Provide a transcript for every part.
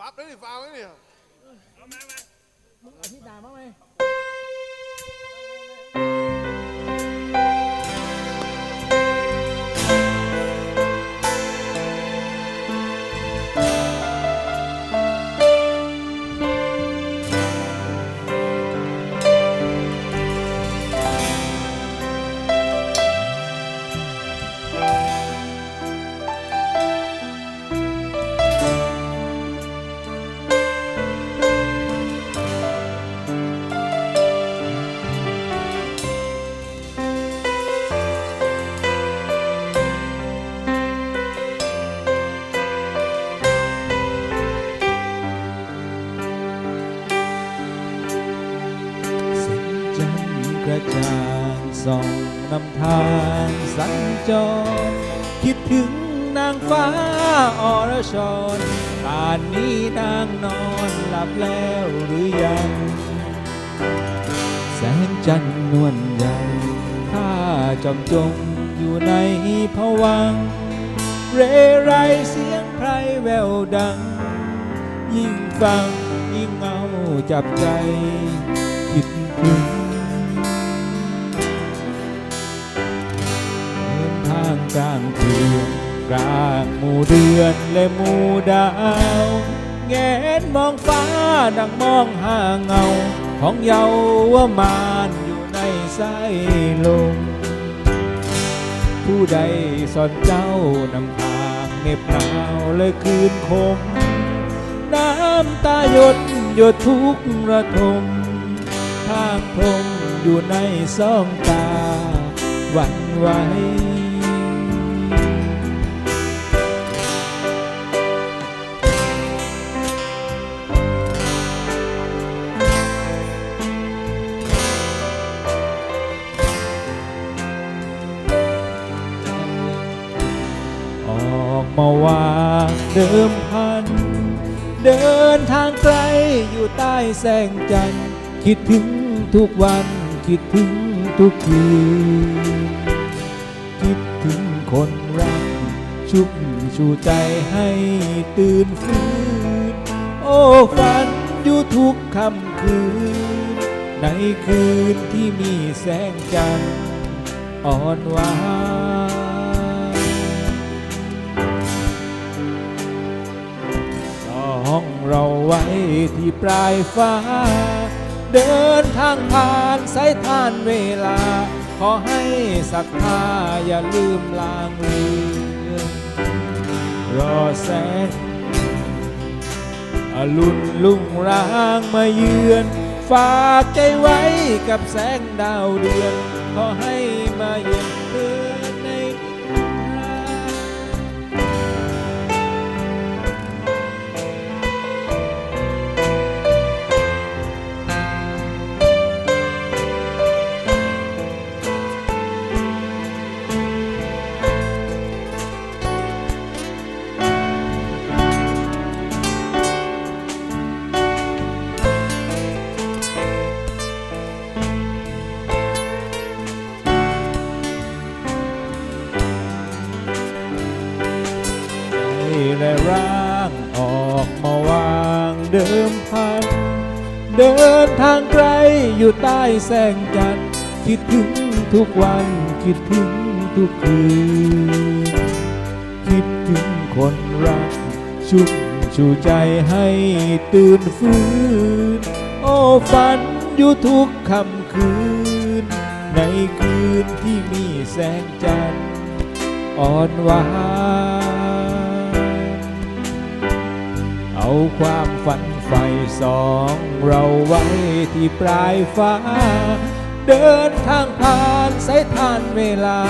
ปั๊บเลยนี่ฟาวเลยนี่มึงอธิษฐานบ้างไหม กระจ่างส่องนำทางสัญจร คิดถึงนางฟ้าอรชรป่านนี้นางนอนหลับแล้วหรือยัง แสงจันทร์นวลใหญ่ข้าจอมจงอยู่ในผวัง เรไรเสียงไพรแววดัง ยิ่งฟังยิ่งเงาจับใจ คิดถึง กลางคืนกลางหมู่เดือนและหมู่ดาวแงนมองฟ้าดังมองหาเงา ของเยาวมานอยู่ในสายลมผู้ใดสอนเจ้านำทางเน็บหนาวและคืนคม น้ำตาหยดหยดทุกระทม ทางพรมอยู่ในสองตาหวั่นไหว มาวางเดิมพัน เดินทางไกลอยู่ใต้แสงจันทร์คิดถึงทุกวันคิดถึงทุกคืนคิดถึงคนรัก ชุบชูใจให้ตื่นฟื้นโอ้ฝันอยู่ทุกค่ำคืน ในคืนที่มีแสงจันทร์อ่อนหวาน สองเราไว้ที่ปลายฟ้า เดินทางผ่านสายทานเวลา ขอให้ศรัทธาอย่าลืมลางเลือนรอแสงอรุณลุ่งรางมาเยือน ฝากใจไว้กับแสงดาวเดือน ขอให้มาเยือนเธอ เดิมพัน เดินทางไกลอยู่ใต้แสงจันทร์คิดถึงทุกวันคิดถึงทุกคืน คิดถึงคนรัก ชุบชูใจให้ตื่นฟื้น โอ้ฝันอยู่ทุกค่ำคืน ในคืนที่มีแสงจันทร์อ่อนหวาน เอาความฝันใฝ่สองเราไว้ที่ปลายฟ้า เดินทางผ่านสายทานเวลา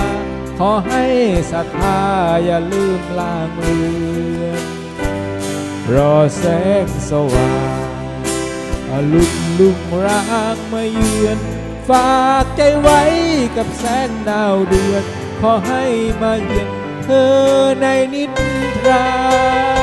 ขอให้ศรัทธาอย่าลืมลางเลือนรอแสงสว่างอลุกลุ่งรางมาเยือน ฝากใจไว้กับแสงดาวเดือน ขอให้มาเยือนเธอในนิทรา